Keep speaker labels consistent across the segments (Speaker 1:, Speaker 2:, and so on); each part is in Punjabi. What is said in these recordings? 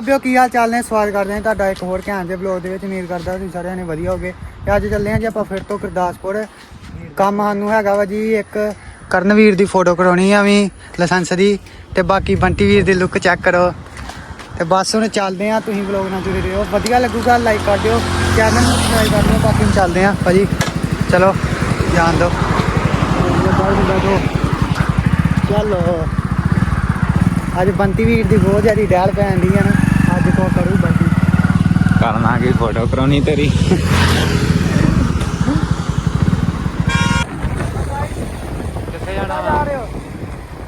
Speaker 1: ਬਾਬਿਓ ਕੀ ਹਾਲ ਚਾਲ ਨੇ? ਸਵਾਗਤ ਕਰਦੇ ਹਾਂ ਤੁਹਾਡਾ ਇੱਕ ਹੋਰ ਘੈਂਟ ਦੇ ਬਲੌਗ ਦੇ ਵਿੱਚ। ਉਮੀਦ ਕਰਦਾ ਤੁਸੀਂ ਸਾਰਿਆਂ ਨੇ ਵਧੀਆ ਹੋਗੇ ਤੇ ਅੱਜ ਚੱਲੇ ਹਾਂ ਜੀ ਆਪਾਂ ਫਿਰ ਤੋਂ ਗੁਰਦਾਸਪੁਰ। ਕੰਮ ਸਾਨੂੰ ਹੈਗਾ ਵਾ ਜੀ ਇੱਕ ਕਰਨਵੀਰ ਦੀ ਫੋਟੋ ਕਰਾਉਣੀ ਆ ਵੀ, ਲਾਇਸੈਂਸ ਦੀ। ਤੇ ਬਾਕੀ ਬੰਟੀ ਵੀਰ ਦੀ ਲੁੱਕ ਚੈੱਕ ਕਰੋ। ਤੇ ਬਸ ਹੁਣ ਚੱਲਦੇ ਆ ਤੁਸੀਂ ਬਲੌਗ ਨਾਲ ਜੁੜੇ ਰਹੋ। ਵਧੀਆ ਲੱਗੂਗਾ ਲਾਈਕ ਕਰ ਦਿਓ। ਚੈਨਲ ਨੂੰ ਸਬਸਕ੍ਰਾਈਬ ਕਰ ਦਿਓ, ਬਾਕੀ ਹੁਣ ਚੱਲਦੇ ਆ ਭਾਜੀ, ਚਲੋ, ਜਾਣ ਦਿਓ। ਚਲੋ। ਅੱਜ ਬੰਟੀ ਵੀਰ ਦੀ ਬਹੁਤ ਜ਼ਿਆਦਾ ਡੈਲ ਪੈਣ ਦੀ ਆ ਨਾ। ਅੱਜ ਕੋ ਕਰੂ ਬੰਟੀ
Speaker 2: ਕਰਨਾ ਕੀ ਫੋਟੋ ਕਰਾਉਣੀ ਤੇਰੀ। ਕਿੱਥੇ ਜਾਣਾ ਵਾ?
Speaker 1: ਰਹੇ ਹੋ।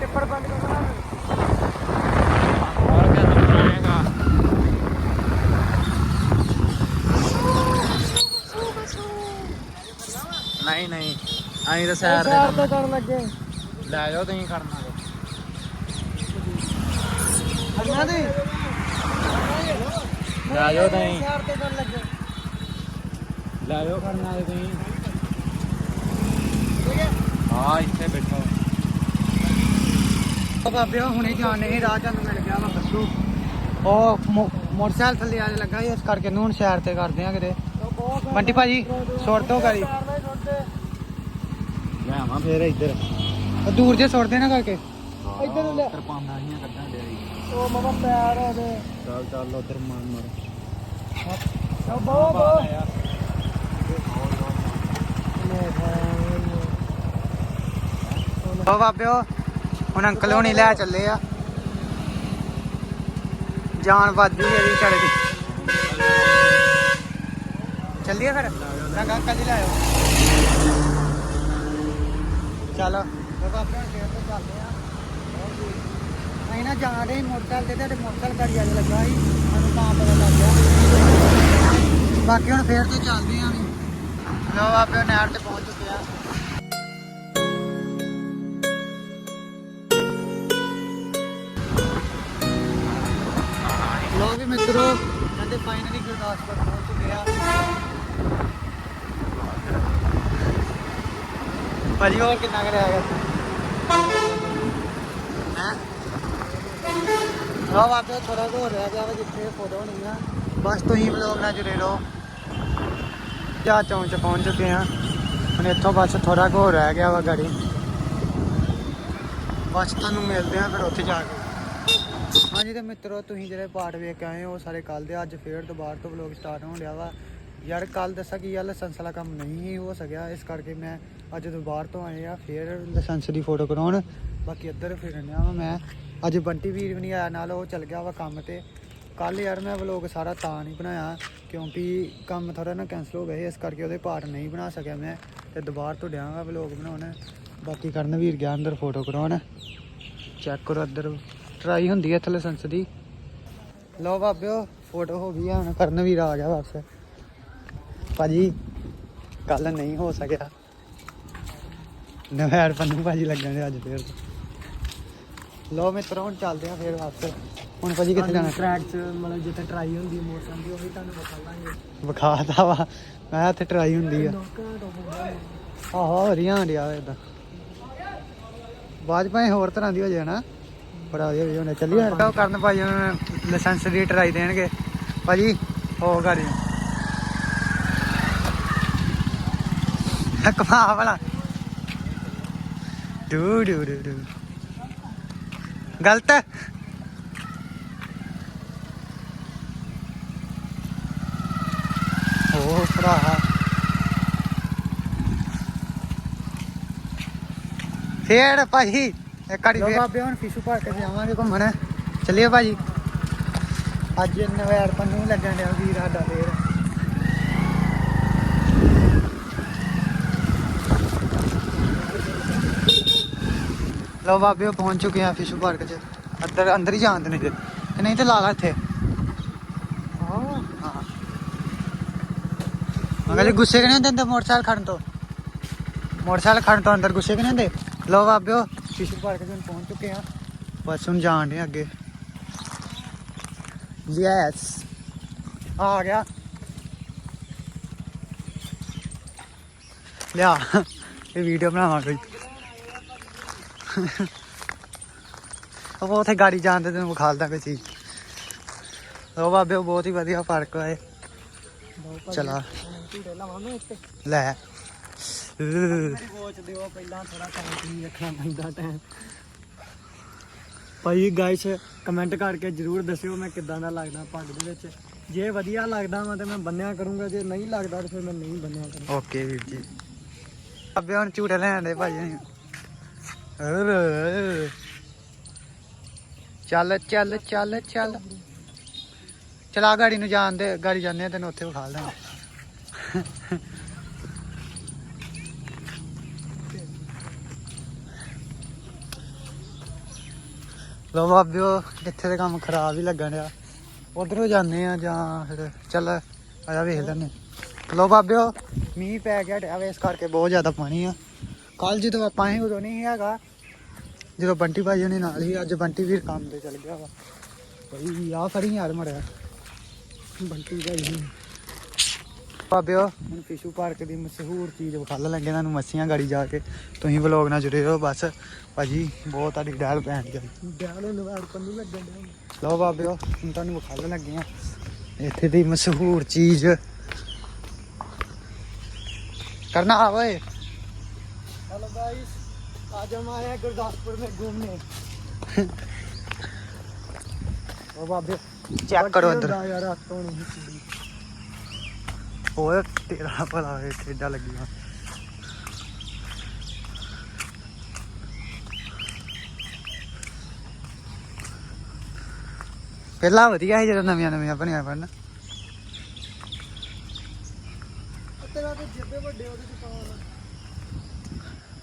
Speaker 1: ਟਿੱਪਰ ਬੰਦ ਕਰਨਾ
Speaker 2: ਹੋਰ ਕਿਆ ਬਣਾਏਗਾ ਨਹੀਂ ਨਹੀਂ। ਅਸੀਂ ਤਾਂ ਸੈਰ ਦੇ
Speaker 1: ਕਰਨ ਲੱਗੇ।
Speaker 2: ਲੈ ਜਾਓ ਤੁਸੀਂ ਕਰਨਾ
Speaker 1: ਹਰਨਾ ਦੇ
Speaker 2: ਲੈ ਜਾਓ ਤੁਸੀਂ
Speaker 1: ਸ਼ਹਿਰ ਤੋਂ ਕਰਨ ਲੱਗੇ।
Speaker 2: ਤੇ ਤੁਸੀਂ।
Speaker 1: ਠੀਕ ਹੈ।
Speaker 2: ਹਾਂ ਇੱਥੇ ਬੈਠੋ।
Speaker 1: ਉਹ ਬਾਬਿਓ ਹੁਣੇ ਜਾਣੇ ਸੀ ਰਾਹ ਤੁਹਾਨੂੰ ਮਿਲ ਗਿਆ ਵਾ ਬੱਸੂ ਉਹ ਮੋਟਰਸਾਈਕਲ ਥੱਲੇ ਆਣ ਲੱਗਾ ਇਸ ਕਰਕੇ ਨੂੰ ਹੁਣ ਸ਼ਹਿਰ ਤੇ ਕਰਦੇ ਆ ਕਿਤੇ। ਬੰਟੀ ਭਾਜੀ ਸੁੱਟ ਦੋ ਗਾੜੀ।
Speaker 2: ਲੈ ਆਵਾਂ ਫੇਰ ਇੱਧਰ।
Speaker 1: ਦੂਰ ਜੇ ਸੁੱਟਦੇ ਨਾ ਕਰਕੇ।
Speaker 2: ਇੱਧਰ ਲੈ। ਕਿਰਪਾਨਾਂ ਆਈਆਂ ਕੱਢਾਂ ਦੇ
Speaker 1: ਉਹ ਮਮਾ ਪੈਰ ਉਹਦੇ।
Speaker 2: ਚੱਲ ਚੱਲ ਉਧਰ
Speaker 1: ਉਹ ਬਹੁਤ ਬਹੁਤ ਉਹ ਬਾਬਿਓ, ਹੁਣ ਅੰਕਲ ਹੋਣੀ ਲੈ ਚੱਲੇ ਆ। ਜਾਨ ਵੱਧਦੀ ਹੈ ਜੀ ਚੜ ਦੀ। ਚੱਲੀਏ ਫਿਰ? ਰੰਗਾ ਅੰਕਲ ਜੀ ਲਾਇਓ ਚੱਲ। ਬਾਬਿਓ ਫੇਰ ਤੋਂ ਚੱਲਦੇ ਆ। ਅਸੀਂ ਨਾ ਜਾਣ ਰਹੇ ਸੀ ਮੋਟਰਸਾਈਕਲ ਤੇ ਤੇ ਮੋਟਰਸਾਈਕਲ ਗਾੜੀ ਅੱਜ ਲੱਗਾ ਸੀ। ਸਾਨੂੰ ਤਾਂ ਪਤਾ ਲੱਗ ਗਿਆ। ਬਾਕੀ ਹੁਣ ਫੇਰ ਤੋਂ ਚੱਲਦੇ ਆਂ ਵੀ। ਲੋ ਬਾਬਿਓ ਨਹਿਰ ਤੇ ਪਹੁੰਚ ਚੁੱਕੇ ਆ। ਲੋ ਵੀ ਮਿੱਤਰੋ, ਕਹਿੰਦੇ ਫਾਈਨਲੀ ਗੁਰਦਾਸਪੁਰ ਪਹੁੰਚ ਚੁੱਕੇ ਆ। ਭਾਜੀ, ਹੋਰ ਕਿੰਨਾ ਕਰਿਆ ਗਿਆ ਹੈ? ਲੋ ਬਾਬਿਓ ਥੋੜਾ ਹੋਰ ਰਹਿ ਗਿਆ ਜਿੱਥੇ ਫੋਟੋ ਨਹੀਂ ਆ। ਬਸ ਤੁਸੀਂ ਵਲੋਗ ਨਾਲ ਜੁੜੇ ਰਹੋ। ਜਾ ਚੌਂਚ ਚ ਪਹੁੰਚ ਚੁੱਕੇ ਆ ਹੁਣ ਇੱਥੋਂ ਬਸ ਥੋੜਾ ਕੁ ਹੋਰ ਰਹਿ ਗਿਆ ਵਾ ਗਾੜੀ। ਬਸ ਤੁਹਾਨੂੰ ਮਿਲਦੇ ਆ ਫਿਰ ਉੱਥੇ ਜਾ ਕੇ। ਹਾਂਜੀ ਤੇ ਮਿੱਤਰੋ, ਤੁਸੀਂ ਜਿਹੜੇ ਪਾਰਟ ਵੇਖ ਕੇ ਆਏ ਹੋ, ਉਹ ਸਾਰੇ ਕੱਲ ਦੇ ਅੱਜ ਫੇਰ ਦੁਬਾਰਾ ਤੋਂ ਵਲੋਗ ਸਟਾਰਟ ਹੋਣ ਲਿਆ ਵਾ। ਯਾਰ ਕੱਲ ਦੱਸਾਂ ਕਿ ਯਾਰ ਲਾਇਸੈਂਸ ਵਾਲਾ ਕੰਮ ਨਹੀਂ ਹੋ ਸਕਿਆ। ਇਸ ਕਰਕੇ ਮੈਂ ਅੱਜ ਦੁਬਾਰਾ ਤੋਂ ਆਏ ਆ, ਫੇਰ ਲਾਇਸੈਂਸ ਦੀ ਫੋਟੋ ਕਰਾਉਣ। ਬਾਕੀ ਇੱਧਰ ਫਿਰਨ ਆ ਵਾ ਮੈਂ। ਅੱਜ ਬੰਟੀ ਵੀਰ ਵੀ ਨਹੀਂ ਆਇਆ, ਨਾਲ ਉਹ ਚੱਲ ਗਿਆ ਵਾ ਕੰਮ ਤੇ। ਕੱਲ ਯਾਰ ਮੈਂ ਵਲੋਗ ਸਾਰਾ ਤਾਂ ਨਹੀਂ ਬਣਾਇਆ, ਕਿਉਂਕਿ ਕੰਮ ਥੋੜਾ ਨਾ ਕੈਨਸਲ ਹੋ ਗਿਆ ਸੀ, ਇਸ ਕਰਕੇ ਉਹਦੇ ਪਾਰਟ ਨਹੀਂ ਬਣਾ ਸਕਿਆ ਮੈਂ ਤੇ ਦੁਬਾਰਾ ਤੋਂ ਡਿਆਂਗਾ ਵਲੋਗ ਬਣਾਉਣ। ਬਾਕੀ ਕਰਨ ਵੀਰ ਗਿਆ ਅੰਦਰ ਫੋਟੋ ਕਰਾਉਣ। ਚੈੱਕ ਕਰੋ ਇੱਧਰ ਟਰਾਈ ਹੁੰਦੀ ਹੈ ਇੱਥੇ ਲਾਇਸੈਂਸ ਦੀ। ਲਓ ਬਾਬਿਓ ਫੋਟੋ ਹੋ ਗਈ ਆ, ਹੁਣ ਕਰਨ ਵੀਰ ਆ ਗਿਆ ਵਾਪਸ। ਭਾਜੀ ਕੱਲ ਨਹੀਂ ਹੋ ਸਕਿਆ। ਨਵੈਰ ਪੰਨੂ ਭਾਜੀ ਲੱਗਣ ਦੇ ਅੱਜ ਫੇਰ ਲੋ ਮਿੱਤਰੋ, ਹੁਣ ਚੱਲਦੇ ਆ ਫੇਰ ਵਾਪਸ। ਹੁਣ ਭਾਜੀ ਕਿੱਥੇ ਜਾਣਾ?
Speaker 3: ਟਰੈਕ 'ਚ ਮਤਲਬ ਜਿੱਥੇ ਟਰਾਈ ਹੁੰਦੀ ਹੈ ਮੋਟਰਸਾਈਕਲ ਦੀ ਉਹ ਵੀ ਤੁਹਾਨੂੰ ਦਿਖਾਵਾਂਗੇ
Speaker 1: ਵਿਖਾਤਾ ਵਾ। ਮੈਂ ਇੱਥੇ ਟਰਾਈ ਹੁੰਦੀ ਆ। ਆਹੋ ਹਰੀਆਂ ਡਿਆ ਇਦਾਂ ਬਾਅਦ ਭਾਵੇਂ ਹੋਰ ਤਰ੍ਹਾਂ ਦੀ ਹੋ ਜਾਏ ਨਾ ਬੜਾ ਵਧੀਆ ਵੀ ਹੋਣਾ ਚੱਲੀਏ ਫਿਰ ਉਹ ਕਰਨ ਭਾਜੀ ਉਹਨਾਂ ਲਾਇਸੈਂਸ ਦੀ ਟਰਾਈ ਦੇਣਗੇ। ਭਾਜੀ ਹੋ ਗਾੜੀ ਕਮਾ ਵਾਲਾ। ਡੂ ਡੂ ਡੂ ਡੂ। ਗਲਤ। ਹੈ ਓ ਭਰਾ ਫੇਰ ਭਾਜੀ ਇੱਕ ਵਾਰੀ ਫੇਰ। ਬਾਬੇ ਹੁਣ ਫਿਸ਼ੂ ਪਾਰਕ ਤੇ ਜਾਵਾਂਗੇ ਘੁੰਮਣ। ਚੱਲੀਏ ਭਾਜੀ। ਅੱਜ ਨਵੇਂ ਪੰਨੂ ਲੱਗਣ ਡਿਆ ਵੀਰ ਸਾਡਾ ਫੇਰ। ਲੋ ਬਾਬੇ ਪਹੁੰਚ ਚੁੱਕੇ ਆ ਫਿਸ਼ੂ ਪਾਰਕ 'ਚ ਅੰਦਰ ਅੰਦਰ ਹੀ ਜਾਣ ਦੇਣੇ ਜੇ। ਨਹੀਂ ਤੇ ਲਾ ਲਾ ਇੱਥੇ। ਮਗਰ ਗੁੱਸੇ ਕਿਹਨੇ ਹੁੰਦੇ ਅੰਦਰ ਮੋਟਰਸਾਈਕਲ ਖੜਨ ਤੋਂ? ਮੋਟਰਸਾਈਕਲ ਖੜਨ ਤੋਂ ਅੰਦਰ ਗੁੱਸੇ ਕਿਹਨੇ ਹੁੰਦੇ? ਲੋ ਬਾਬਿਓ ਫਿਸ਼ੂ ਪਾਰਕ ਹੁਣ ਪਹੁੰਚ ਚੁੱਕੇ ਆ ਬਸ ਹੁਣ ਜਾਣ ਦੇ ਅੱਗੇ। ਯੈਸ ਆ ਗਿਆ। ਲਿਆ ਇਹ ਵੀਡੀਓ ਬਣਾਵਾਂ ਕੋਈ। ਉਹ ਉੱਥੇ ਗਾੜੀ ਜਾਣ ਦੇ ਤੈਨੂੰ ਵਿਖਾਲਦਾ ਕੋਈ ਚੀਜ਼। ਲੋ ਬਾਬੇ ਬਹੁਤ ਹੀ ਵਧੀਆ ਪਾਰਕ ਹੈ ਚਲਾ। ਲੈ।
Speaker 3: ਮੇਰੀ ਵਾਚ ਦਿਓ ਪਹਿਲਾਂ ਥੋੜਾ ਟਾਈਮ ਰੱਖਣਾ ਪੈਂਦਾ ਟਾਈਮ ਭਾਈ ਗਾਇਸ ਕਮੈਂਟ ਕਰਕੇ ਜਰੂਰ ਦੱਸਿਓ ਮੈਂ ਕਿੱਦਾਂ ਦਾ ਲੱਗਦਾ ਪੱਗ ਦੇ ਵਿੱਚ। ਜੇ ਵਧੀਆ ਲੱਗਦਾ ਵਾ ਤੇ ਮੈਂ ਬੰਨਿਆ ਕਰੂੰਗਾ, ਜੇ ਨਹੀਂ ਲੱਗਦਾ ਤਾਂ ਫਿਰ ਮੈਂ ਨਹੀਂ ਬੰਨਿਆ ਕਰੂੰਗਾ।
Speaker 1: ਓਕੇ ਵੀਰ ਜੀ। ਬਾਬੇ ਹੁਣ ਝੂਟੇ ਲੈਣ ਦੇ ਭਾਜੀ ਚੱਲ ਚੱਲ ਚੱਲ ਚੱਲ। ਚਲਾ ਗਾੜੀ ਨੂੰ ਜਾਣ ਦੇ, ਗਾੜੀ ਜਾਂਦੇ ਆ, ਤੈਨੂੰ ਉੱਥੇ ਵਿਖਾ ਦਾਂ ਲੋ ਬਾਬਿਓ ਜਿੱਥੇ ਦੇ ਕੰਮ ਖਰਾਬ ਹੀ ਲੱਗਣ ਆ ਉਧਰੋਂ ਜਾਂਦੇ ਆ ਜਾਂ ਫਿਰ ਚੱਲ ਆਇਆ ਵੇਖ ਲੈਂਦੇ ਹਾਂ। ਲੋ ਬਾਬਿਓ ਮੀਂਹ ਪੈ ਗਿਆ ਡਿਆ ਵੇ, ਇਸ ਕਰਕੇ ਬਹੁਤ ਜ਼ਿਆਦਾ ਪਾਣੀ ਆ। ਕੱਲ ਜਦੋਂ ਆਪਾਂ ਆਏ ਉਦੋਂ ਨਹੀਂ ਹੈਗਾ। ਜਦੋਂ ਬੰਟੀ ਭਾਈ ਨੇ ਨਾਲ ਹੀ ਅੱਜ ਬੰਟੀ ਵੀਰ ਕੰਮ ਤੇ ਚੱਲ ਗਿਆ ਵਾ। ਬਈ ਆ ਫੜੀ ਯਾਰ ਮੜਿਆ।
Speaker 3: ਬੰਟੀ ਭਾਈ
Speaker 1: ਬਾਬਿਓ ਹੁਣ ਫਿਸ਼ੂ ਪਾਰਕ ਦੀ ਮਸ਼ਹੂਰ ਚੀਜ਼ ਵਿਖਾਲ ਲੱਗੇ ਤੁਹਾਨੂੰ ਮੱਛੀਆਂ ਗਾੜੀ ਜਾ ਕੇ ਤੁਸੀਂ ਵਲੌਗ ਨਾਲ ਜੁੜੇ ਰਹੋ ਬਸ ਭਾਜੀ ਬਹੁਤ ਤੁਹਾਡੀ ਡਾਲ ਪੈਣ ਗਈ
Speaker 3: ਬਿਆਨ ਨੂੰ ਵਾਰ ਪੰਨੂ ਲੱਗਣ ਡਿਆ
Speaker 1: ਲਓ ਬਾਬਿਓ ਹੁਣ ਤੁਹਾਨੂੰ ਵਿਖਾਲਣ ਲੱਗੇ ਆ ਇੱਥੇ ਦੀ ਮਸ਼ਹੂਰ ਚੀਜ਼ ਕਰਨਾ ਆ ਓਏ
Speaker 3: हेलो गाइस आज हम आए हैं गुरदासपुर में घूमने
Speaker 1: ਉਹ ਬਾਬੇ ਚੈੱਕ ਹੋਰ ਤੇਰਾ ਭਲਾ ਵੇ ਕਿੱਡਾ ਲੱਗੀਆਂ। ਪਹਿਲਾਂ ਵਧੀਆ ਸੀ ਜਦੋਂ ਨਵੀਆਂ ਨਵੀਆਂ ਬਣਿਆ ਪੜਨ
Speaker 3: ਤੇਰਾ ਤੇ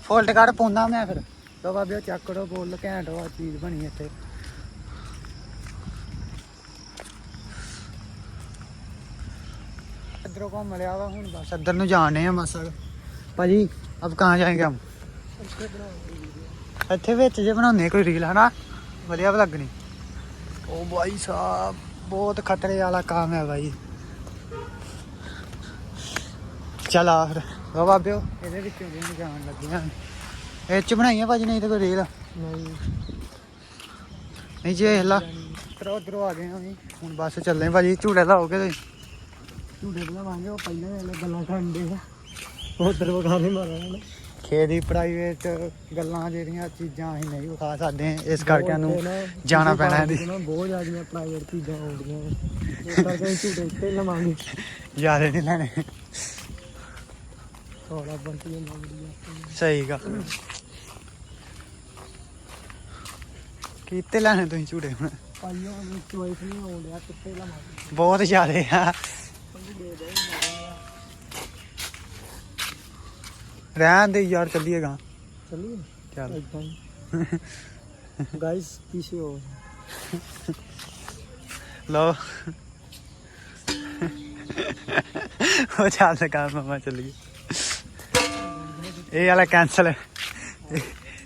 Speaker 1: ਫੋਲਡ ਕਾਰਡ ਪਾਉਂਦਾ ਮੈਂ ਫਿਰ। ਲੋ ਬਾਬੇ ਚੱਕ ਕਰੋ ਬੋਲ ਘੈਂਟ ਵਾ ਚੀਜ਼ ਬਣੀ ਇੱਥੇ। ਇੱਧਰੋਂ ਘੁੰਮ ਲਿਆ ਵਾ ਹੁਣ ਬਸ ਇੱਧਰ ਨੂੰ ਜਾਣੇ ਆ ਮਸਾ ਭਾਜੀ ਅਬ ਕਹਾਂ ਜਾਏਂਗੇ ਹਮ? ਇੱਥੇ ਵਿੱਚ ਜੇ ਬਣਾਉਂਦੇ ਕੋਈ ਰੀਲ ਹਨਾ? ਵਧੀਆ ਲੱਗਣੀ ਉਹ ਭਾਈ ਸਾਹਿਬ। ਬਹੁਤ ਖਤਰੇ ਵਾਲਾ ਕੰਮ ਹੈ ਭਾਈ ਚਲ ਆ ਫਿਰ। ਲੋ ਬਾਬਿਓ ਇਹਦੇ ਵਿੱਚੋਂ ਦੀ ਜਾਣ ਲੱਗੀਆਂ। ਇਹ ਚ ਬਣਾਈਆਂ ਭਾਜੀ ਨਹੀਂ ਤਾਂ ਕੋਈ ਰੀਲ
Speaker 3: नहीं
Speaker 1: ਨਹੀਂ ਜੀ ਇਹ ਲਾ। ਤਰੋ ਉਧਰੋਂ ਆ ਗਏ ਹਾਂ ਵੀ ਹੁਣ ਬੱਸ ਚੱਲੇ ਭਾਜੀ ਝੂੜੇ ਲਾਓਗੇ ਤੁਸੀਂ?
Speaker 3: ਝੂਠੇ ਬੁਲਾਵਾਂਗੇ ਉਹ ਪਹਿਲਾਂ ਵਾਲੇ ਗੱਲਾਂ ਕਰਨ ਦੇ ਉਧਰ ਵਗਾਰੇ ਮਾਰਾਂਗੇ ਨਾ
Speaker 1: ਖੇਦੀ ਪ੍ਰਾਈਵੇਟ ਗੱਲਾਂ ਜਿਹੜੀਆਂ ਚੀਜ਼ਾਂ ਅਸੀਂ ਨਹੀਂ ਵਿਖਾ ਸਕਦੇ। ਇਸ ਕਰਕੇ
Speaker 3: ਨਾ
Speaker 1: ਜਾਣਾ ਪੈਣਾ ਇਹਦੀ।
Speaker 3: ਬਹੁਤ ਜ਼ਿਆਦੀਆਂ ਪ੍ਰਾਈਵੇਟ ਚੀਜ਼ਾਂ ਨੇ ਇਸ ਕਰਕੇ ਝੂਠੇ ਉੱਤੇ ਲਵਾਂਗੇ।
Speaker 1: ਯਾਰੇ ਨਹੀਂ ਲੈਣੇ।
Speaker 3: ਥੋੜਾ ਬੰਟੀ ਮੰਗਦੀ ਆ।
Speaker 1: ਸਹੀ ਗੱਲ। ਕੀਤੇ ਲੈਣੇ ਤੁਸੀਂ ਝੂੜੇ ਹੁਣ?
Speaker 3: ਉਹ ਚੋਇਸ ਨਹੀਂ ਆਉਂਦਿਆ ਕਿੱਥੇ ਲਵਾਂਗੇ?
Speaker 1: ਬਹੁਤ ਜ਼ਿਆਦੇ ਆ। ਰਹਿਣ ਦੇ ਯਾਰ ਚੱਲੀਏਗਾ
Speaker 3: ਚਲਿਏ?
Speaker 1: ਚੱਲ।
Speaker 3: ਇਦਾਂ ਹੀ। ਗਾਇਸ ਪੀछे ਹੋ
Speaker 1: ਲੋ ਉਹ ਚੱਲ ਕਰ ਮਮਾ ਚੱਲ ਗਈ ਇਹ ਵਾਲਾ ਕੈਨਸਲ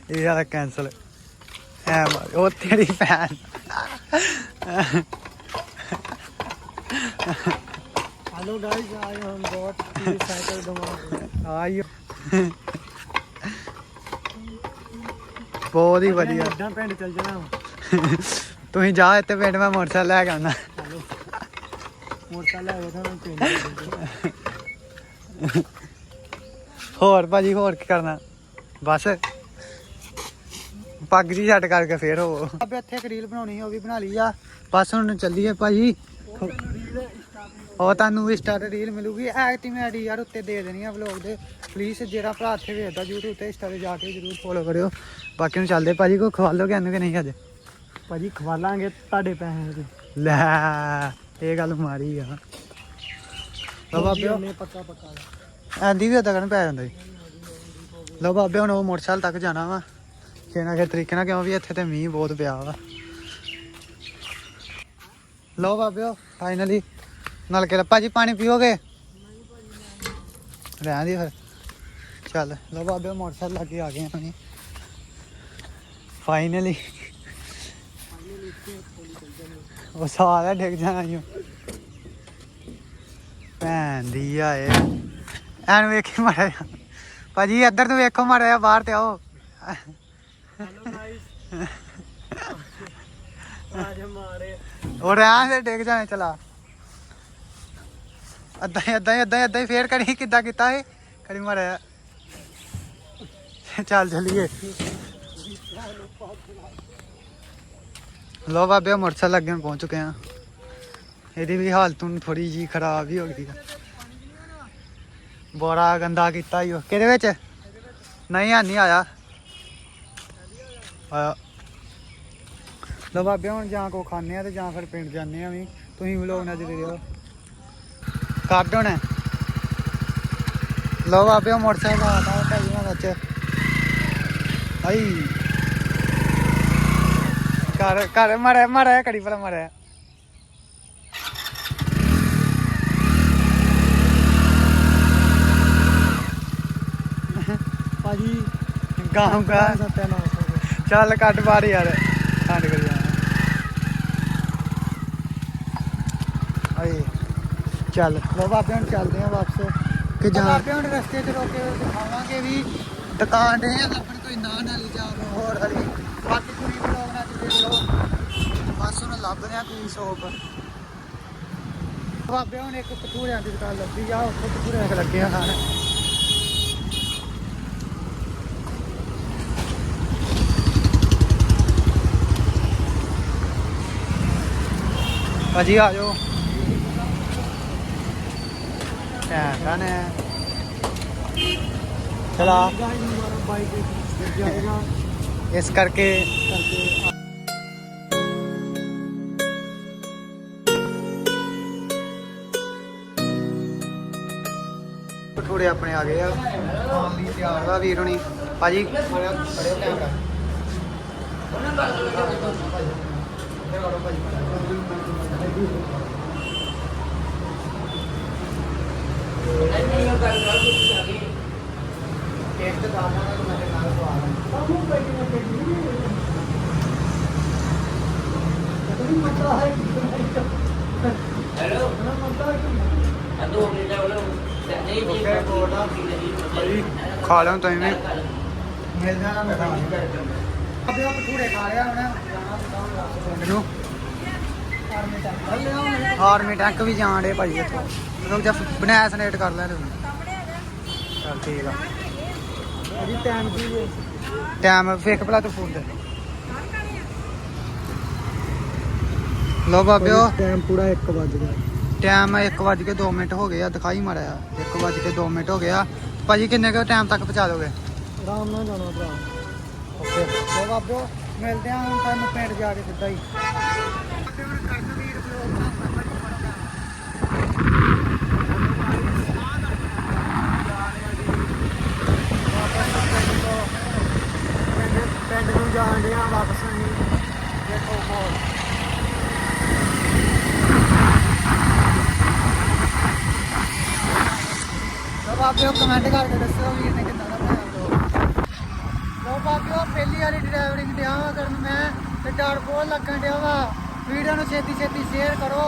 Speaker 1: ਇਹ ਵਾਲਾ ਕੈਨਸਲ ਐ ਮਾਰ- ਉਹ ਤੇਰੀ ਭੈਣ।
Speaker 3: हेलो गाइस आज हम बहुत तेज साइकिल घुमा रहे हैं
Speaker 1: ਆਇਓ ਬਹੁਤ ਹੀ ਵਧੀਆ
Speaker 3: ਇੱਦਾਂ ਪਿੰਡ ਚੱਲ ਜਾਣਾ
Speaker 1: ਤੁਸੀਂ ਜਾ ਇੱਥੇ ਪਿੰਡ ਮੈਂ ਮੋਟਰਸਾਈਕਲ ਲੈ ਕੇ ਆਉਣਾ
Speaker 3: ਚਲੋ ਮੋਟਰਸਾਈਕਲ ਲੈ ਕੇ ਤੁਹਾਨੂੰ ਪਿੰਡ ਚੱਲ ਜਾਣਾ।
Speaker 1: ਹੋਰ ਭਾਜੀ ਹੋਰ ਕੀ ਕਰਨਾ ਬਸ ਪੱਗ ਜੀ ਛੱਡ ਕਰਕੇ ਫੇਰ ਹੋ ਅਬੇ ਇੱਥੇ ਇੱਕ ਰੀਲ ਬਣਾਉਣੀ ਸੀ, ਉਹ ਵੀ ਬਣਾ ਲਈ ਆ ਬਸ ਹੁਣ ਚੱਲੀਏ ਭਾਜੀ ਉਹ ਤੁਹਾਨੂੰ ਵੀ ਸਟਾਰ ਰੀਲ ਮਿਲੂਗੀ। ਐਕਟਿਵ ਯਾਰ ਉੱਤੇ ਦੇ ਦੇਣੀ ਆ ਵਲੌਗ ਦੇ। ਪਲੀਜ਼ ਜਿਹੜਾ ਭਰਾ ਇੱਥੇ ਵੇਖਦਾ YouTube ਤੇ ਇੰਸਟਾ ਤੇ ਜਾ ਕੇ ਜਰੂਰ ਫੋਲੋ ਕਰਿਓ। ਬਾਕੀ ਨੂੰ ਚੱਲਦੇ ਭਾਜੀ ਕੋ ਖਵਾ ਲੋਗੇ ਇਹਨੂੰ ਕਿ ਨਹੀਂ ਅੱਜ?
Speaker 3: ਭਾਜੀ ਖਵਾਲਾਂਗੇ ਤੁਹਾਡੇ ਪੈਸੇ ਦੇ।
Speaker 1: ਲੈ ਇਹ ਗੱਲ ਮਾਰੀ ਆ। ਲਓ ਬਾਬਿਓ।
Speaker 3: ਨੇ ਪੱਕਾ ਪੱਕਾ
Speaker 1: ਐਂਦੀ ਵੀ ਉਦਾਂ ਕਰਨ ਪੈ ਜਾਂਦਾ ਜੀ ਲਓ ਬਾਬੇ ਹੁਣ ਉਹ ਮੋਟਰਸਾਈਕਲ ਤੱਕ ਜਾਣਾ ਵਾ। ਕਿਸੇ ਨਾ ਕਿਸੇ ਤਰੀਕੇ ਨਾਲ ਕਿਉਂ ਵੀ ਇੱਥੇ ਤੇ ਮੀਂਹ ਬਹੁਤ ਪਿਆ ਵਾ। ਲਓ ਬਾਬਿਓ ਫਾਈਨਲੀ ਨਲਕੇ ਦਾ ਭਾਜੀ ਪਾਣੀ ਪੀਓਗੇ? ਰਹਿਣ ਦੀ ਫਿਰ। ਚੱਲ ਲੋ ਬਾਬੇ ਮੋਟਰਸਾਈਕਲ ਲਾ ਆ ਗਏ ਹਾਂ ਫਾਈਨਲੀ ਉਹ ਸਾਰਾ ਡਿੱਗ ਜਾਣਾ ਯੋ ਭੈਣ ਦੀ ਆਏ। ਐਨ ਵੇਖੀ ਮਾਰਿਆ ਭਾਜੀ ਇੱਧਰ ਤੂੰ ਵੇਖੋ ਮਾਰਿਆ ਬਾਹਰ ਤੇ ਆਓ।
Speaker 3: ਹੈਲੋ ਗਾਇਸ ਆਜੇ ਮਾਰੇ
Speaker 1: ਉਹ ਰਹਿਣ ਦੇ ਡਿੱਗ ਜਾਣਾ ਚਲਾ। ਅੱਧਾ ਹੀ ਅੱਧਾ ਹੀ ਅੱਧਾ ਹੀ ਅੱਧਾ ਹੀ ਫੇਰ ਕਰੀ ਕਿੱਦਾਂ ਕੀਤਾ ਇਹ ਕਰੀ ਮਾਰਿਆ ਚੱਲ ਚਲੀਏ ਲੋ ਬਾਬੇ ਮੋਟਰਸਾਈਕਲ ਲੱਗੇ ਨੂੰ ਪਹੁੰਚ ਚੁੱਕੇ ਆ ਇਹਦੀ ਵੀ ਹਾਲਤ ਹੁਣ ਥੋੜੀ ਜੀ ਖਰਾਬ ਹੀ ਹੋ ਗਈ ਆ ਬੜਾ ਗੰਦਾ ਕੀਤਾ ਈ ਉਹ ਕਿਹਦੇ ਵਿੱਚ ਨਹੀਂ ਆ ਨਹੀਂ ਆਇਆ ਆਇਆ ਲੋ ਬਾਬੇ ਹੁਣ ਜਾਂ ਕੋ ਖਾਣੇ ਆ ਤੇ ਜਾਂ ਫਿਰ ਪਿੰਡ ਜਾਂਦੇ ਆ ਵੀ ਤੁਸੀਂ ਵਲੋਗ ਨਾ ਜਦੇ ਰਹੋ ਕੱਢ ਹੁਣ ਲੋ ਬਾਬੇ ਉਹ ਮੋਟਰਸਾਈਕਲ ਆਤਾ ਭਾਈ ਉਹਨਾਂ ਵਿੱਚ। ਆਈ। ਕਰ ਕਰ ਮਾਰੇ ਮਾਰੇ ਕੜੀ ਭਲਾ ਮਾਰੇ
Speaker 3: ਭਾਜੀ
Speaker 1: ਗਾਉਂ ਗਾ ਚੱਲ ਕੱਢ ਬਾਹਰ ਯਾਰ। ਛੱਡ ਕਰ ਜਾਣਾ ਆਏ ਚੱਲ। ਬਾਬੇ ਹੁਣ ਚੱਲਦੇ ਆ ਵਾਪਸ। ਕਿ ਜਾਂ ਬਾਬੇ ਹੁਣ ਰਸਤੇ 'ਚ ਰੋਕੇ ਦਿਖਾਵਾਂਗੇ ਵੀ ਦੁਕਾਨ ਦੇ ਆ ਆਪਣੀ ਕੋਈ ਨਾ ਨਾ ਲਈ ਜਾ ਹੋਰ ਹਲੀ। ਬਾਕੀ ਕੁੜੀ ਬਲੌਗ ਨਾਲ ਦੇਖ ਲਓ। ਬਸ ਹੁਣ ਲੱਭ ਰਿਹਾ ਕੋਈ ਸ਼ੋਪ ਬਾਬੇ ਹੁਣ ਇੱਕ ਕਟੂਰਿਆਂ ਦੀ ਦੁਕਾਨ ਲੱਭੀ ਆ ਉੱਥੇ ਕਟੂਰੇ ਲੱਗੇ ਆ ਖਾਣ। ਭਾਜੀ ਆ ਜਾਓ। ਟੈਂਕਾਂ ਨੇ ਚਲਾ
Speaker 3: ਗਾਇਸ ਹਮਾਰਾ ਬਾਈਕ गिर जाएगा
Speaker 1: ਇਸ ਕਰਕੇ
Speaker 3: करके
Speaker 1: ਭਟੂਰੇ ਆਪਣੇ ਆ ਗਏ ਆ ਖਾਣ ਲਈ ਤਿਆਰ ਵਾ ਵੀਰ ਹੁਣੀ ਭਾਜੀ ਫੜਿਓ ਕੈਮਰਾ ਖਾ ਲਾਂ ਤੁਸੀਂ ਵੀ ਮਿਲ ਜਾਣਾ ਮੈਂ ਖਾਣ ਅਬੇ ਉਹ ਖਾ ਲਿਆ ਹੁਣ ਮੈਨੂੰ ਆਰਮੀ ਟੈਂਕ ਵੀ ਜਾਣ ਡੇ ਭਾਈ ਇੱਥੋਂ ਮਤਲਬ ਜਦ ਬਣਾਇਆ ਸਨੇਟ ਕਰ ਲੈਣੇ। ਹੁਣ ਠੀਕ ਆ।
Speaker 3: ਅਜੀ ਟਾਈਮ ਕੀ ਹੈ।
Speaker 1: ਟਾਈਮ ਫੇਕ ਭਲਾ ਤੂੰ ਫੋਨ ਦੇ ਲੋ ਬਾਬਿਓ।
Speaker 3: ਟਾਈਮ ਪੂਰਾ 1 ਵਜ ਗਿਆ।
Speaker 1: ਟਾਈਮ 1 ਵਜ ਕੇ 2 ਮਿੰਟ ਹੋ ਗਏ ਆ ਦਿਖਾਈ ਮਾਰਿਆ 1 ਵਜ ਕੇ 2 ਮਿੰਟ ਹੋ ਗਿਆ ਭਾਜੀ ਕਿੰਨੇ ਕੁ ਟਾਈਮ ਤੱਕ ਪਹੁੰਚਾ ਦੋਗੇ?
Speaker 3: ਆਰਾਮ ਨਾਲ ਜਾਣਾ ਭਰਾ।
Speaker 1: ਓਕੇ ਲੋ ਬਾਬਿਓ ਮਿਲਦੇ ਆ ਹੁਣ ਤੁਹਾਨੂੰ ਪਿੰਡ ਜਾ ਕੇ ਸਿੱਧਾ ਹੀ।
Speaker 3: ਪਿੰਡ ਨੂੰ ਜਾਣ ਡਿਆ ਵਾਪਸ ਅਸੀਂ ਦੇਖੋ ਮਾਹੌਲ।
Speaker 1: ਲੋ ਬਾਬਿਓ ਕਮੈਂਟ ਕਰਕੇ ਦੱਸੋ ਵੀਰ ਨੇ ਕਿੰਨਾ ਦਾ ਬਣਾਇਆ ਵਲੋਗ ਲੋ ਬਾਬਿਓ ਪਹਿਲੀ ਵਾਰੀ ਡਰਾਈਵਰਿੰਗ ਡਿਆ ਵਾਂ ਕਰਨ ਮੈਂ ਤੇ ਡਰ ਬਹੁਤ ਲੱਗਣ ਡਿਆ ਵਾ। ਵੀਡੀਓ ਨੂੰ ਛੇਤੀ ਛੇਤੀ ਸ਼ੇਅਰ ਕਰੋ,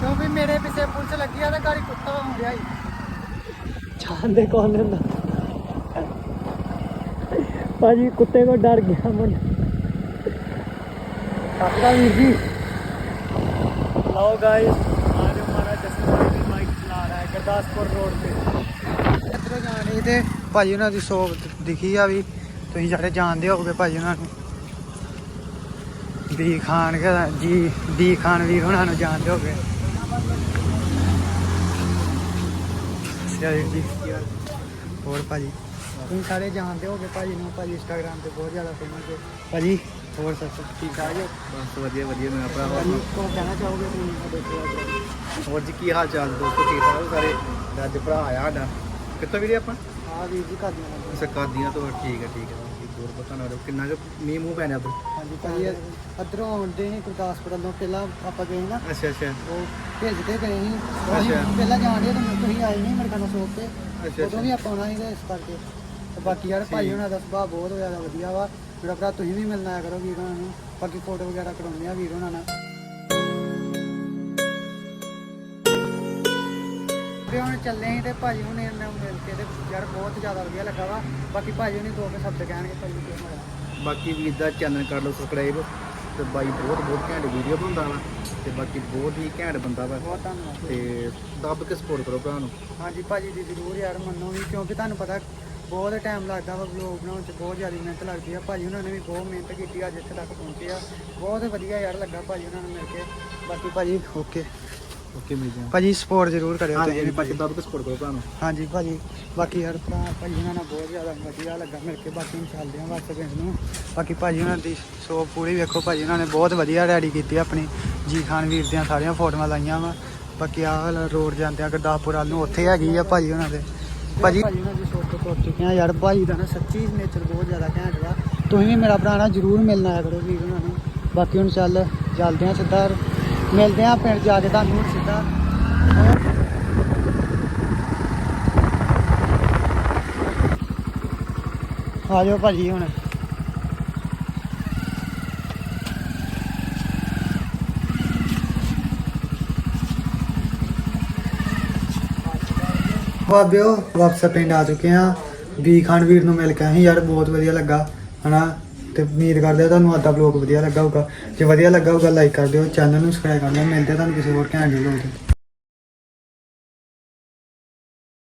Speaker 1: ਕਿਉਂਕਿ ਮੇਰੇ ਪਿੱਛੇ ਪੁਲਿਸ ਲੱਗੀ ਆ ਤੇ ਗਾੜੀ ਕੁੱਤਾ ਹੁੰਦਿਆ ਹੀ
Speaker 3: ਚਾਂਦੇ ਕੌਣ ਹੁੰਦਾ। ਭਾਜੀ ਕੁੱਤੇ ਕੋ ਡਰ ਗਿਆ ਮਨ
Speaker 1: ਸਤਿ ਵੀਰ ਜੀ
Speaker 3: हेलो गाइस आज हमारा जसन भाई भी बाइक चला रहा है गुरदासपुर रोड पे
Speaker 1: ਇੱਧਰੋਂ ਜਾਣੀ ਤੇ ਭਾਜੀ ਉਹਨਾਂ ਦੀ ਸ਼ੋਪ ਦਿਖੀ ਆ ਵੀ ਤੁਸੀਂ ਸਾਰੇ ਜਾਣਦੇ ਹੋਗੇ ਭਾਜੀ ਉਹਨਾਂ ਨੂੰ ਬੀ ਖਾਨ ਕੇ ਜੀ ਬੀ ਖਾਨ ਵੀਰ ਉਹਨਾਂ ਨੂੰ ਜਾਣਦੇ ਹੋਗੇ ਸਿਆਰੀ ਜੀ ਹੋਰ ਭਾਜੀ ਤੁਸੀਂ ਸਾਰੇ ਜਾਣਦੇ ਹੋਗੇ ਭਾਜੀ ਨੂੰ ਭਾਜੀ ਇੰਸਟਾਗ੍ਰਾਮ ਤੇ ਬਹੁਤ ਜ਼ਿਆਦਾ ਫੇਮਸ ਹੈ। ਭਾਜੀ ਹੋਰ ਸਭ ਠੀਕ ਠਾਕ ਹੈ?
Speaker 2: ਬਸ ਵਧੀਆ ਵਧੀਆ ਮੇਰਾ ਭਰਾ
Speaker 1: ਭਾਜੀ ਕੋ ਕਹਿਣਾ ਚਾਹੋਗੇ ਤੁਸੀਂ ਸਾਡੇ ਕੋਲ
Speaker 2: ਹੋਰ ਜੀ ਕੀ ਹਾਲ ਚਾਲ? ਦੋਸਤੋ ਠੀਕ ਠਾਕ ਹੋ ਸਾਰੇ? ਅੱਜ ਭਰਾ ਆਇਆ ਸਾਡਾ। ਕਿੱਥੋਂ ਵੀਰੇ ਆਪਾਂ?
Speaker 1: ਆ ਵੀਰ ਜੀ ਕਰ ਦੇਣਾ
Speaker 2: ਸਕਾਦੀਆਂ ਤੋਂ ਠੀਕ ਹੈ ਠੀਕ ਹੈ। ਹੋਰ ਪਤਾ ਨਾ ਕਿੰਨਾ ਕੁ ਮੀਂਹ ਮੂੰਹ ਪੈਣਾ ਉੱਧਰ
Speaker 1: ਹਾਂਜੀ ਭਾਜੀ ਅਧਰੋਂ ਆਉਂਦੇ ਸੀ ਗੁਰਦਾਸਪੁਰ ਵੱਲੋਂ। ਪਹਿਲਾਂ ਆਪਾਂ ਗਏ ਨਾ
Speaker 2: ਅੱਛਾ ਅੱਛਾ।
Speaker 1: ਉਹ ਭੇਜਦੇ ਗਏ ਸੀ।
Speaker 2: ਅੱਛਾ।
Speaker 1: ਪਹਿਲਾਂ ਜਾਣਦੇ ਤਾਂ ਤੁਸੀਂ ਆਏ ਨਹੀਂ ਮੇਰੇ ਕੋਲ ਸੋਪ ਤੇ
Speaker 2: ਅੱਛਾ,
Speaker 1: ਉਦੋਂ ਵੀ ਆਪਾਂ ਆਉਣਾ ਸੀ ਇਸ ਕਰਕੇ। ਤੇ ਬਾਕੀ ਯਾਰ ਭਾਈ ਉਹਨਾਂ ਦਾ ਸੁਭਾਅ ਬਹੁਤ ਜ਼ਿਆਦਾ ਵਧੀਆ ਵਾ। ਮੇਰਾ ਭਰਾ ਤੁਸੀਂ ਵੀ ਮਿਲਣਾ ਆਇਆ ਕਰੋ ਵੀਰ ਉਹਨਾਂ ਨੂੰ। ਬਾਕੀ ਫੋਟੋ ਵਗੈਰਾ ਕਰਾਉਂਦੇ ਆ ਵੀਰ ਉਹਨਾਂ ਨਾਲ। ਵੀ ਹੁਣ ਚੱਲੇ ਸੀ ਤੇ ਭਾਜੀ ਹੁਣੇ ਮਿਲ ਕੇ ਤੇ ਯਾਰ ਬਹੁਤ ਜ਼ਿਆਦਾ ਵਧੀਆ ਲੱਗਾ ਵਾ। ਬਾਕੀ ਭਾਜੀ ਹੁਣੇ ਦੋ ਕੇ ਸ਼ਬਦ ਕਹਿਣਗੇ ਭਾਜੀ ਕੀ ਹੋਇਆ।
Speaker 2: ਬਾਕੀ ਵੀਰ ਦਾ ਚੈਨਲ ਕਰ ਲਓ ਸਬਸਕ੍ਰਾਈਬ ਤੇ ਬਾਈ ਬਹੁਤ ਬਹੁਤ ਘੈਂਟ ਵੀਡੀਓ ਬਣਾਉਂਦਾ ਵਾ ਤੇ ਬਾਕੀ ਬਹੁਤ ਹੀ ਘੈਂਟ ਬੰਦਾ ਵਾ।
Speaker 1: ਬਹੁਤ ਧੰਨਵਾਦ।
Speaker 2: ਤੇ ਦੱਬ ਕੇ ਸਪੋਰਟ ਕਰੋ ਭਰਾ ਨੂੰ।
Speaker 1: ਹਾਂਜੀ ਭਾਜੀ ਦੀ ਜ਼ਰੂਰ ਯਾਰ ਮੰਨੋ ਵੀ ਕਿਉਂਕਿ ਤੁਹਾਨੂੰ ਪਤਾ ਬਹੁਤ ਟਾਈਮ ਲੱਗਦਾ ਵਾ ਵਲੌਗ ਬਣਾਉਣ 'ਚ ਬਹੁਤ ਜ਼ਿਆਦਾ ਮਿਹਨਤ ਲੱਗਦੀ ਆ। ਭਾਜੀ ਉਹਨਾਂ ਨੇ ਵੀ ਬਹੁਤ ਮਿਹਨਤ ਕੀਤੀ ਅੱਜ ਇੱਥੇ ਤੱਕ ਪਹੁੰਚੇ ਆ। ਬਹੁਤ ਵਧੀਆ ਯਾਰ ਲੱਗਾ ਭਾਜੀ ਉਹਨਾਂ ਨੂੰ ਮਿਲ ਕੇ। ਬਾਕੀ ਭਾਜੀ ਓਕੇ
Speaker 2: ਓਕੇ ਮਿਲਦੇ ਹਾਂ
Speaker 1: ਭਾਜੀ ਸਪੋਰਟ ਜ਼ਰੂਰ ਕਰਿਓ ਤੁਸੀਂ ਵੀ।
Speaker 2: ਬਾਕੀ ਦੱਬ ਕੇ ਸਪੋਰਟ ਕਰੋ ਭਰਾ ਨੂੰ
Speaker 1: ਹਾਂਜੀ ਭਾਜੀ ਬਾਕੀ ਯਾਰ ਭਰਾ ਭਾਜੀ ਉਹਨਾਂ ਨਾਲ ਬਹੁਤ ਜ਼ਿਆਦਾ ਵਧੀਆ ਲੱਗਾ ਮਿਲ ਕੇ। ਬਾਕੀ ਚੱਲਦੇ ਹਾਂ ਬਸ ਪਿੰਡ ਨੂੰ। ਬਾਕੀ ਭਾਜੀ ਉਹਨਾਂ ਦੀ ਸੋ ਪੂਰੀ ਵੇਖੋ ਭਾਜੀ ਉਹਨਾਂ ਨੇ ਬਹੁਤ ਵਧੀਆ ਰੈਡੀ ਕੀਤੀ ਆ ਆਪਣੀ। ਜੀ ਖਾਨ ਵੀਰ ਦੀਆਂ ਸਾਰੀਆਂ ਫੋਟੋਆਂ ਲਾਈਆਂ ਵਾ। ਬਾਕੀ ਆਹ ਰੋਡ ਜਾਂਦੇ ਆ ਗੁਰਦਾਸਪੁਰ ਵੱਲ ਨੂੰ ਉੱਥੇ ਹੈਗੀ ਆ ਭਾਜੀ ਉਹਨਾਂ ਦੇ। ਭਾਜੀ। ਭਾਜੀ ਉਹਨਾਂ ਦੀ ਸੋਚ ਤੋਂ ਤੁਰ ਚੁੱਕੇ ਆ ਯਾਰ, ਭਾਜੀ ਦਾ ਨਾ ਸੱਚੀ ਨੇਚਰ ਬਹੁਤ ਜ਼ਿਆਦਾ ਘੈਂਟ ਵਾ। ਤੁਸੀਂ ਵੀ ਮੇਰਾ ਭਰਾ ਨਾ ਜ਼ਰੂਰ ਮਿਲਣਾ ਆਇਆ ਕਰੋ ਵੀਰ ਉਹਨਾਂ ਨੂੰ। ਬਾਕੀ ਹੁਣ ਚੱਲ, ਚੱਲਦੇ ਆ ਸਿੱਧਾ। ਮਿਲਦੇ ਆ ਪਿੰਡ ਜਾ ਕੇ ਤੁਹਾਨੂੰ ਸਿੱਧਾ। ਆ ਜਾਓ ਭਾਜੀ ਹੁਣ। ਬਾਬਿਓ ਵਾਪਸ ਪਿੰਡ ਆ ਚੁੱਕੇ ਆ ਵੀ ਖਾਨ ਵੀਰ ਨੂੰ ਮਿਲ ਕੇ ਆਏ ਯਾਰ ਬਹੁਤ ਵਧੀਆ ਲੱਗਾ, ਹਨਾ? ਤੇ ਉਮੀਦ ਕਰਦੇ ਆ ਤੁਹਾਨੂੰ ਅੱਧਾ ਬਲੌਗ ਵਧੀਆ ਲੱਗਾ ਹੋਊਗਾ। ਜੇ ਵਧੀਆ ਲੱਗਾ ਹੋਊਗਾ ਲਾਈਕ ਕਰ ਦਿਓ ਚੈਨਲ ਨੂੰ ਸਬਸਕ੍ਰਾਈਬ ਕਰ ਦਿਓ, ਮਿਲਦੇ ਆ ਤੁਹਾਨੂੰ ਕਿਸੇ ਹੋਰ ਘੈਂਟ ਵੀਡੀਓ ਵਿੱਚ